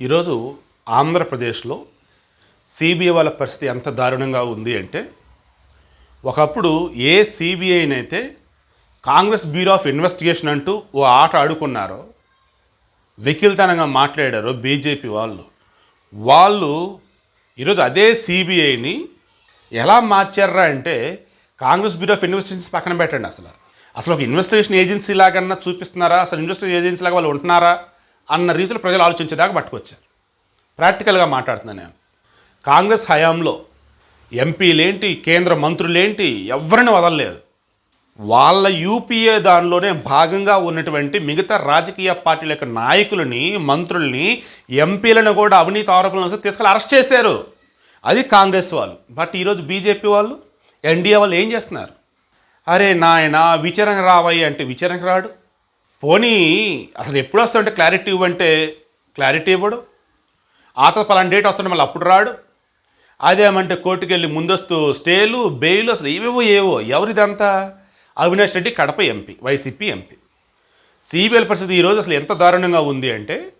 ఈరోజు ఆంధ్రప్రదేశ్లో సిబిఐ వాళ్ళ పరిస్థితి ఎంత దారుణంగా ఉంది అంటే ఒకప్పుడు ఏ సిబిఐనైతే కాంగ్రెస్ బ్యూరో ఆఫ్ ఇన్వెస్టిగేషన్ అంటూ ఓ ఆట ఆడుకున్నారో వెకిల్తనంగా మాట్లాడారో బీజేపీ వాళ్ళు వాళ్ళు ఈరోజు అదే సిబిఐని ఎలా మార్చారా అంటే కాంగ్రెస్ బ్యూరో ఆఫ్ ఇన్వెస్టిగేషన్స్ పక్కన పెట్టండి అసలు. అసలు ఒక ఇన్వెస్టిగేషన్ ఏజెన్సీ లాగన్నా చూపిస్తున్నారా? అసలు ఇన్వెస్టిగేషన్ ఏజెన్సీ లాగా వాళ్ళు ఉంటున్నారా? అన్న రీతిలో ప్రజలు ఆలోచించేదాకా పట్టుకొచ్చారు. ప్రాక్టికల్గా మాట్లాడుతున్నాను నేను. కాంగ్రెస్ హయాంలో ఎంపీలేంటి కేంద్ర మంత్రులేంటి ఎవరిని వదలలేదు. వాళ్ళ యూపీఏ దానిలోనే భాగంగా ఉన్నటువంటి మిగతా రాజకీయ పార్టీల యొక్క నాయకులని మంత్రుల్ని ఎంపీలను కూడా అవినీతి ఆరోపణలు తీసుకెళ్ళి అరెస్ట్ చేశారు. అది కాంగ్రెస్ వాళ్ళు. బట్ ఈరోజు బీజేపీ వాళ్ళు ఎన్డీఏ వాళ్ళు ఏం చేస్తున్నారు? అరే నాయన విచారణ రావయ్య అంటే విచారణకు రాడు. పోనీ అసలు ఎప్పుడు వస్తాడంటే క్లారిటీ ఇవ్వంటే క్లారిటీ ఇవ్వడు. ఆ తర్వాత పలానా డేట్ వస్తాడు మళ్ళీ అప్పుడు రాడు. అదేమంటే కోర్టుకు వెళ్ళి ముందస్తు స్టేలు బెయిలు అసలు ఏవేవో ఏవో. ఎవరిదంతా? Avinash Reddy Kadapa MP YCP MP. సిబిఐల పరిస్థితి ఈరోజు అసలు ఎంత దారుణంగా ఉంది అంటే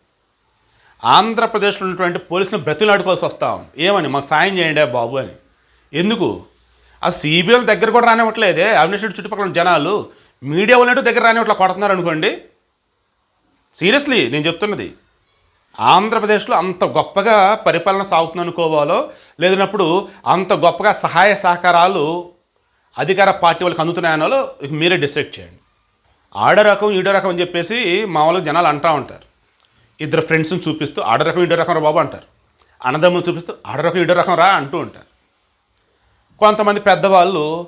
ఆంధ్రప్రదేశ్లో ఉన్నటువంటి పోలీసులను బ్రతిలాడుకోవాల్సి వస్తాం ఏమని? మాకు సాయం చేయండి బాబు అని. ఎందుకు? ఆ సిబిఐల దగ్గర కూడా రానివ్వట్లేదే. అవినాష్ రెడ్డి చుట్టుపక్కల జనాలు. మీడియా వాళ్ళంటూ దగ్గర రాని అట్లా కొడుతున్నారు అనుకోండి. సీరియస్లీ నేను చెప్తున్నది. ఆంధ్రప్రదేశ్లో అంత గొప్పగా పరిపాలన సాగుతుంది అనుకోవాలో లేదన్నప్పుడు అంత గొప్పగా సహాయ సహకారాలు అధికార పార్టీ వాళ్ళకి అందుతున్నాయనో ఇక మీరే డిసైడ్ చేయండి. ఆడ రకం ఈడో రకం అని చెప్పేసి మామూలుగా జనాలు అంటూ ఉంటారు. ఇద్దరు ఫ్రెండ్స్ని చూపిస్తూ ఆడ రకం ఈడో రకం రా బాబు అంటారు. అన్నదమ్ములు చూపిస్తూ ఆడ రకం ఈడో రకం రా అంటూ ఉంటారు. కొంతమంది పెద్దవాళ్ళు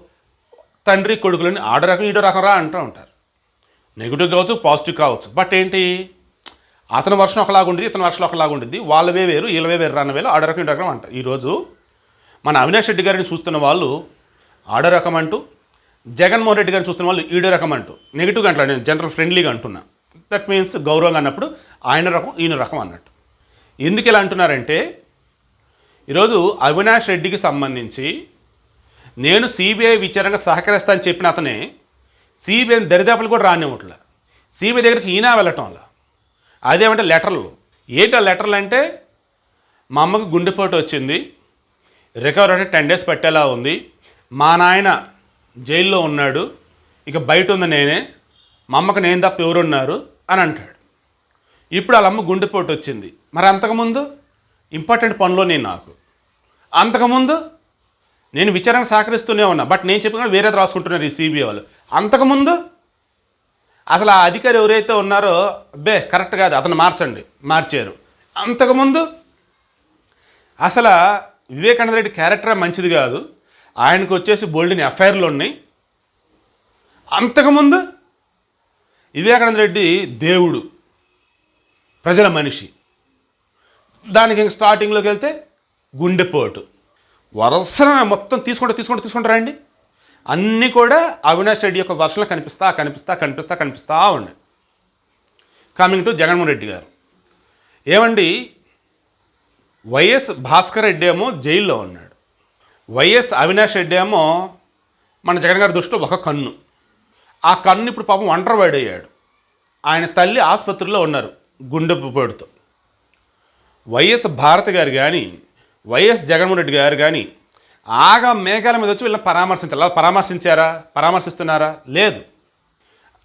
తండ్రి కొడుకులని ఆడ రకం ఈడో రకం రా అంటూ ఉంటారు. నెగిటివ్ కావచ్చు పాజిటివ్ కావచ్చు. బట్ ఏంటి? అతని వర్షం ఒకలాగా ఉండేది ఇతని వర్షం ఒకలాగా ఉండేది వాళ్ళవే వేరు వీళ్ళవే వేరు రాన్న వేలు ఆడ రకం ఈడో రకం అంటారు ఈరోజు మన అవినాష్ రెడ్డి గారిని చూస్తున్న వాళ్ళు ఆడో రకం అంటూ జగన్మోహన్ రెడ్డి గారిని చూస్తున్న వాళ్ళు ఈడో రకం అంటూ నెగిటివ్గా అంటారు నేను జనరల్ ఫ్రెండ్లీగా అంటున్నా. దట్ మీన్స్ గౌరవంగా అన్నప్పుడు ఆయన రకం ఈయన రకం అన్నట్టు. ఎందుకు ఇలా అంటున్నారంటే ఈరోజు అవినాష్ రెడ్డికి సంబంధించి నేను సిబిఐ విచారణకు సహకరిస్తానని చెప్పిన అతనే సిబిఐ దరిదాపులు కూడా రానివ్వట్లే. సిబిఐ దగ్గరికి ఈయన వెళ్ళటం వల్ల అదేమంటే లెటర్లు. ఏంటి ఆ లెటర్లు అంటే మా అమ్మకు గుండెపోటు వచ్చింది. రికవర్ అంటే టెన్ డేస్ పట్టేలా ఉంది. మా నాయన జైల్లో ఉన్నాడు. ఇక బయట ఉంది నేనే. మా అమ్మకు నేను తప్ప ఎవరున్నారు అని అంటాడు. ఇప్పుడు వాళ్ళ అమ్మ గుండెపోటు వచ్చింది. మరి అంతకుముందు ఇంపార్టెంట్ పనిలో నేను నాకు. అంతకుముందు నేను విచారణ సహకరిస్తూనే ఉన్నా బట్ నేను చెప్పిన వేరేది రాసుకుంటున్నారు ఈ సిబిఐ వాళ్ళు. అంతకుముందు అసలు ఆ అధికారి ఎవరైతే ఉన్నారో అబ్బే కరెక్ట్ కాదు అతను మార్చండి మార్చారు. అంతకుముందు అసలు వివేకానంద రెడ్డి క్యారెక్టర్ మంచిది కాదు. ఆయనకు వచ్చేసి బోల్డెన్ ఎఫ్ఐఆర్లు ఉన్నాయి. అంతకుముందు వివేకానంద రెడ్డి దేవుడు ప్రజల మనిషి. దానికి ఇంక స్టార్టింగ్లోకి వెళ్తే గుండెపోటు. వరుసన మొత్తం తీసుకుంటూ తీసుకుంటూ తీసుకుంటారా అండి అన్నీ కూడా అవినాష్ రెడ్డి యొక్క వర్షంలో కనిపిస్తా కనిపిస్తా కనిపిస్తా కనిపిస్తా ఉన్నాయి. కమింగ్ టు జగన్మోహన్ రెడ్డి గారు. ఏమండి? వైఎస్ భాస్కర్ రెడ్డి ఏమో జైల్లో ఉన్నాడు. వైఎస్ అవినాష్ రెడ్డి ఏమో మన జగన్ గారి దృష్టిలో ఒక కన్ను. ఆ కన్ను ఇప్పుడు పాపం ఒంటరివాడు అయ్యాడు ఆయన తల్లి ఆసుపత్రిలో ఉన్నారు గుండెపోటుతో వైఎస్ భారతి గారు కానీ వైఎస్ జగన్మోహన్ రెడ్డి గారు కానీ ఆగా మేఘాల మీద వచ్చి వీళ్ళని పరామర్శించాలి? అలా పరామర్శించారా? పరామర్శిస్తున్నారా? లేదు.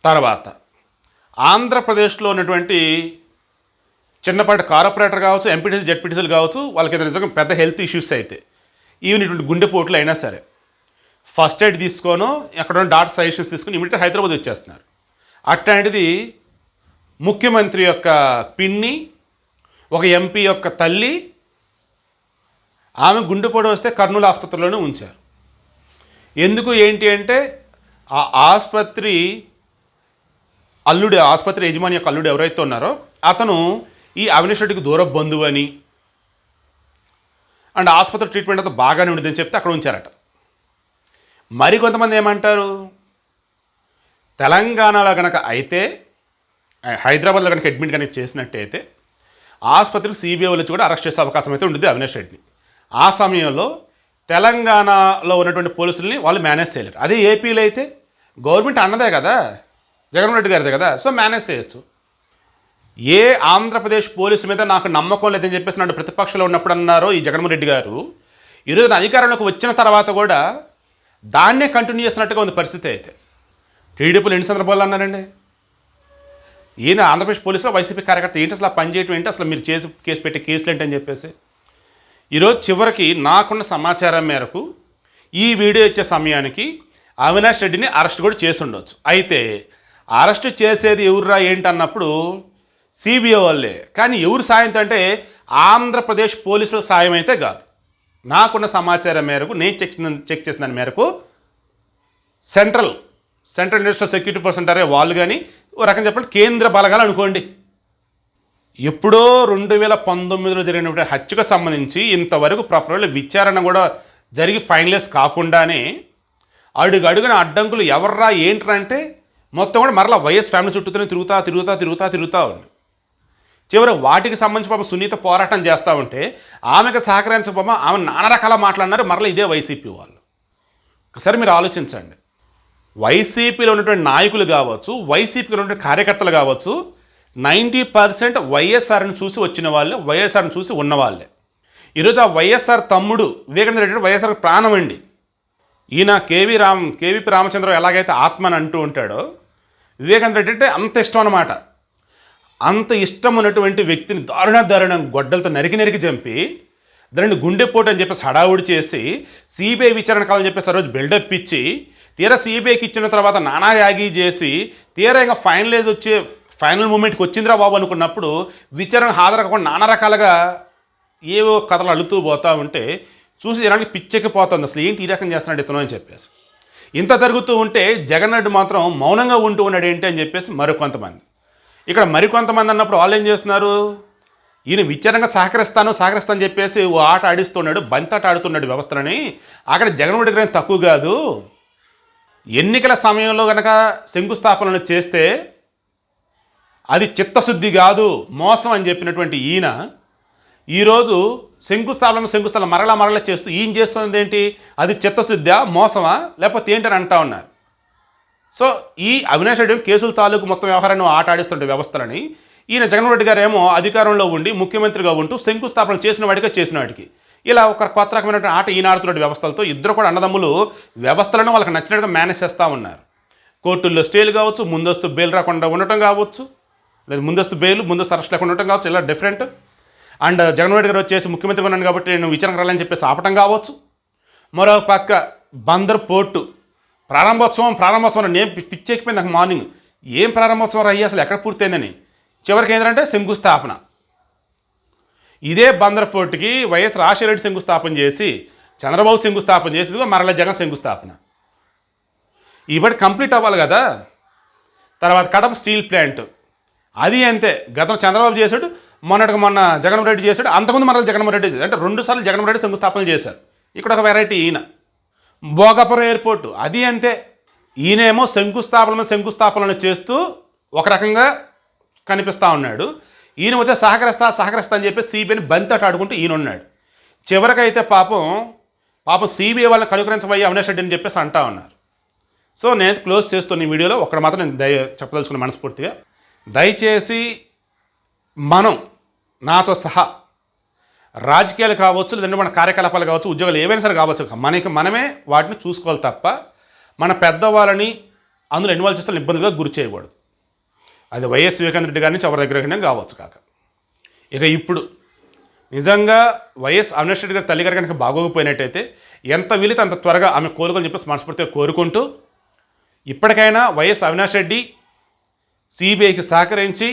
తర్వాత ఆంధ్రప్రదేశ్లో ఉన్నటువంటి చిన్నపాటి కార్పొరేటర్ కావచ్చు ఎంపీటీసీ జెడ్పీటీసీలు కావచ్చు వాళ్ళకి ఏదైనా నిజంగా పెద్ద హెల్త్ ఇష్యూస్ అయితే ఈవెన్ ఇటువంటి గుండెపోట్లు అయినా సరే ఫస్ట్ ఎయిడ్ తీసుకోను అక్కడ ఉన్న డాక్టర్ సజెషన్స్ తీసుకుని ఇమీడియట్ హైదరాబాద్ వచ్చేస్తున్నారు. అట్లాంటిది ముఖ్యమంత్రి యొక్క పిన్ని ఒక ఎంపీ యొక్క తల్లి ఆమె గుండెపోటు వస్తే కర్నూలు ఆసుపత్రిలోనే ఉంచారు. ఎందుకు ఏంటి అంటే ఆ ఆసుపత్రి అల్లుడు ఆసుపత్రి యజమాని యొక్క అల్లుడు ఎవరైతే ఉన్నారో అతను ఈ అవినాష్ రెడ్డికి దూర బంధువు అని అండ్ ఆసుపత్రి ట్రీట్మెంట్ అంతా బాగానే ఉండదని చెప్తే అక్కడ ఉంచారట. మరి కొంతమంది ఏమంటారు? తెలంగాణలో కనుక అయితే హైదరాబాద్లో కనుక అడ్మిట్ కనుక చేసినట్టయితే ఆసుపత్రికి సిబిఐ వచ్చి కూడా అరెస్ట్ చేసే అవకాశం అయితే ఉండేది అవినాష్ రెడ్డిని. ఆ సమయంలో తెలంగాణలో ఉన్నటువంటి పోలీసుల్ని వాళ్ళు మేనేజ్ చేయలేరు. అదే ఏపీలో అయితే గవర్నమెంట్ అన్నదే కదా? జగన్మోహన్ రెడ్డి గారిదే కదా? సో మేనేజ్ చేయొచ్చు. ఏ ఆంధ్రప్రదేశ్ పోలీసు మీద నాకు నమ్మకం లేదని చెప్పేసి నన్ను ప్రతిపక్షంలో ఉన్నప్పుడు అన్నారో ఈ జగన్మోహన్ రెడ్డి గారు ఈరోజు అధికారంలోకి వచ్చిన తర్వాత కూడా దాన్నే కంటిన్యూ చేస్తున్నట్టుగా ఉంది పరిస్థితి అయితే. టీడీపీలు ఎన్ని సందర్భాలు అన్నారండి? ఈయన ఆంధ్రప్రదేశ్ పోలీసులో వైసీపీ కార్యకర్త ఏంటి అసలు పనిచేయటం ఏంటి? అసలు మీరు చేసి కేసు పెట్టే కేసులు ఏంటని చెప్పేసి? ఈరోజు చివరికి నాకున్న సమాచారం మేరకు ఈ వీడియో ఇచ్చే సమయానికి అవినాష్ రెడ్డిని అరెస్ట్ కూడా చేసి ఉండొచ్చు అయితే అరెస్ట్ చేసేది ఎవర్రా ఏంటి అన్నప్పుడు సిబిఐ వాళ్ళే. కానీ ఎవరు సాయంతో అంటే ఆంధ్రప్రదేశ్ పోలీసుల సాయం అయితే కాదు. నాకున్న సమాచారం మేరకు నేను చెక్ చెక్ చేసిన దాని మేరకు central central national security force అంటారే వాళ్ళు కానీ ఓ రకం చెప్పండి కేంద్ర బలగాలు అనుకోండి. ఎప్పుడో రెండు వేల పంతొమ్మిదిలో జరిగినటువంటి హత్యకు సంబంధించి ఇంతవరకు ప్రాపర్గా విచారణ కూడా జరిగి ఫైనలైజ్ కాకుండానే అడుగు అడుగున అడ్డంకులు ఎవర్రా ఏంటంటే మొత్తం కూడా మరలా వైఎస్ ఫ్యామిలీ చుట్టూతోనే తిరుగుతా తిరుగుతా తిరుగుతా తిరుగుతూ ఉంది. చివరి వాటికి సంబంధించి పాపం సునీత పోరాటం చేస్తూ ఉంటే ఆమెకు సహకరించకపోమా ఆమె నానా రకాల మాట్లాడినారు మరలా ఇదే వైసీపీ వాళ్ళు. ఒకసారి మీరు ఆలోచించండి. వైసీపీలో ఉన్నటువంటి నాయకులు కావచ్చు వైసీపీలో ఉన్నటువంటి కార్యకర్తలు కావచ్చు నైంటీ పర్సెంట్ వైఎస్ఆర్ని చూసి వచ్చిన వాళ్ళే వైఎస్ఆర్ని చూసి ఉన్నవాళ్ళే ఈరోజు ఆ వైఎస్ఆర్ తమ్ముడు వివేకానంద రెడ్డి వైఎస్ఆర్ ప్రాణం అండి. ఈయన కేవీ రామ్ కేవీపీ రామచంద్రరావు ఎలాగైతే ఆత్మని అంటూ ఉంటాడో వివేకానంద రెడ్డి అంటే అంత ఇష్టం అన్నమాట. అంత ఇష్టం ఉన్నటువంటి వ్యక్తిని దారుణ దారుణం గొడ్డలతో నరికి నరికి చంపి దానిని గుండెపోటు అని చెప్పేసి హడావుడి చేసి సిబిఐ విచారణ కావాలని చెప్పేసి ఆ రోజు బిల్డప్ ఇచ్చి తీరా సిబిఐకి ఇచ్చిన తర్వాత నానా యాగి చేసి తీరా ఇంకా ఫైనలైజ్ వచ్చే ఫైనల్ మూమెంట్కి వచ్చిందిరా బాబు అనుకున్నప్పుడు విచారణ హాజరకుండా నానా రకాలుగా ఏవో కథలు అల్లుతూ పోతూ ఉంటే చూసి జనానికి పిచ్చెక్కిపోతుంది. అసలు ఏంటి ఈ రకం చేస్తున్నాడు ఇతను అని చెప్పేసి. ఇంత జరుగుతూ ఉంటే జగన్ రెడ్డి మాత్రం మౌనంగా ఉంటూ ఉన్నాడు ఏంటి అని చెప్పేసి మరికొంతమంది. ఇక్కడ మరికొంతమంది అన్నప్పుడు వాళ్ళు ఏం చేస్తున్నారు? ఈయన విచారంగా సహకరిస్తాను సహకరిస్తాను చెప్పేసి ఓ ఆట ఆడిస్తున్నాడు బంతాట ఆడుతున్నాడు వ్యవస్థలని. అక్కడ జగన్ రెడ్డి తక్కువ కాదు. ఎన్నికల సమయంలో కనుక శంకుస్థాపనలు చేస్తే అది చిత్తశుద్ధి కాదు మోసం అని చెప్పినటువంటి ఈయన ఈరోజు శంకుస్థాపన శంకుస్థలం మరలా మరలా చేస్తూ ఈయన చేస్తున్నది ఏంటి? అది చిత్తశుద్ధా మోసమా? లేకపోతే ఏంటని అంటా ఉన్నారు. సో ఈ అవినాష్ రెడ్డి కేసుల తాలూకు మొత్తం వ్యవహారాన్ని ఆటాడిస్తుంటే వ్యవస్థలని. ఈయన జగన్మోహన్ రెడ్డి గారు ఏమో అధికారంలో ఉండి ముఖ్యమంత్రిగా ఉంటూ శంకుస్థాపన చేసిన వాడిగా చేసిన వాడికి. ఇలా ఒక కొత్త రకమైనటువంటి ఆట ఈయన ఆడుతున్న వ్యవస్థలతో ఇద్దరు కూడా అన్నదమ్ములు వ్యవస్థలను వాళ్ళకి నచ్చినట్టుగా మేనేజ్ చేస్తూ ఉన్నారు. కోర్టుల్లో స్టేలు కావచ్చు ముందస్తు బెయిల్ రాకుండా ఉండటం కావచ్చు. లేదు ముందస్తు బెయిల్ ముందస్తు అరెస్ట్ లేకుండా ఉండటం కావచ్చు ఇలా different and uh, Jaganmohan Reddy గారు వచ్చేసి ముఖ్యమంత్రిగా ఉన్నాను కాబట్టి నేను విచారణకు రాలని చెప్పేసి ఆపటం కావచ్చు. మరో పక్క బందర్ పోర్టు ప్రారంభోత్సవం ప్రారంభోత్సవం నేను పిచ్చెక్కిపోయింది నాకు మార్నింగ్ ఏం ప్రారంభోత్సవం అయ్యి అసలు ఎక్కడ పూర్తయిందని? చివరికి ఏంటంటే శంకుస్థాపన. ఇదే బందర్ పోర్టుకి వైఎస్ రాజశేఖర శంకుస్థాపన చేసి చంద్రబాబు శంకుస్థాపన చేసి ఇదిగో మరల జగన్ శంకుస్థాపన. ఇప్పటి కంప్లీట్ అవ్వాలి కదా? తర్వాత కడప స్టీల్ ప్లాంట్. అది అంతే. గతం చంద్రబాబు చేశాడు మొన్నటికి మొన్న జగన్మోహన్ రెడ్డి చేశాడు అంతకుముందు మరల జగన్మోహన్ రెడ్డి చేశాడు. అంటే రెండు సార్లు జగన్మోహన్ రెడ్డి శంకుస్థాపన చేశారు. ఇక్కడ ఒక వెరైటీ ఈయన. భోగాపురం ఎయిర్పోర్టు అది అంతే. ఈయనేమో శంకుస్థాపన మీద శంకుస్థాపనలు చేస్తూ ఒక రకంగా కనిపిస్తూ ఉన్నాడు. ఈయన వచ్చే సహకరిస్తా సహకరిస్తా అని చెప్పి సిబిఐని బంతట ఆడుకుంటూ ఈయన ఉన్నాడు. చివరికైతే పాపం పాపం సిబిఐ వాళ్ళని కనుకరించబోయే అవినాష్ రెడ్డి అని చెప్పేసి అంటా ఉన్నారు. సో నేను క్లోజ్ చేస్తున్న ఈ వీడియోలో ఒకటి మాత్రం నేను దయ చెప్పదలుచుకున్న మనస్ఫూర్తిగా దయచేసి మనం నాతో సహా రాజకీయాలు కావచ్చు లేదంటే మన కార్యకలాపాలు కావచ్చు ఉద్యోగాలు ఏవైనా సరే కావచ్చు మనకి మనమే వాటిని చూసుకోవాలి తప్ప మన పెద్దవాళ్ళని అందులో ఇన్వాల్వ్ చేస్తే ఇబ్బందులుగా గురి చేయకూడదు. అది వైఎస్ వివేకానంద రెడ్డి గారి నుంచి ఎవరి దగ్గర కావచ్చు కాక. ఇక ఇప్పుడు నిజంగా వైఎస్ అవినాష్ రెడ్డి గారి తల్లిగారు కనుక బాగోకపోయినట్టయితే ఎంత వీలైతే అంత త్వరగా ఆమె కోలుకొని చెప్పేసి మనస్ఫూర్తిగా కోరుకుంటూ ఇప్పటికైనా వైఎస్ అవినాష్ రెడ్డి సిబిఐకి సహకరించి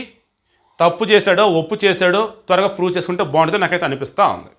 తప్పు చేశాడో ఒప్పు చేశాడో త్వరగా ప్రూవ్ చేసుకుంటే బాగుంటుందో నాకైతే అనిపిస్తూ ఉంది.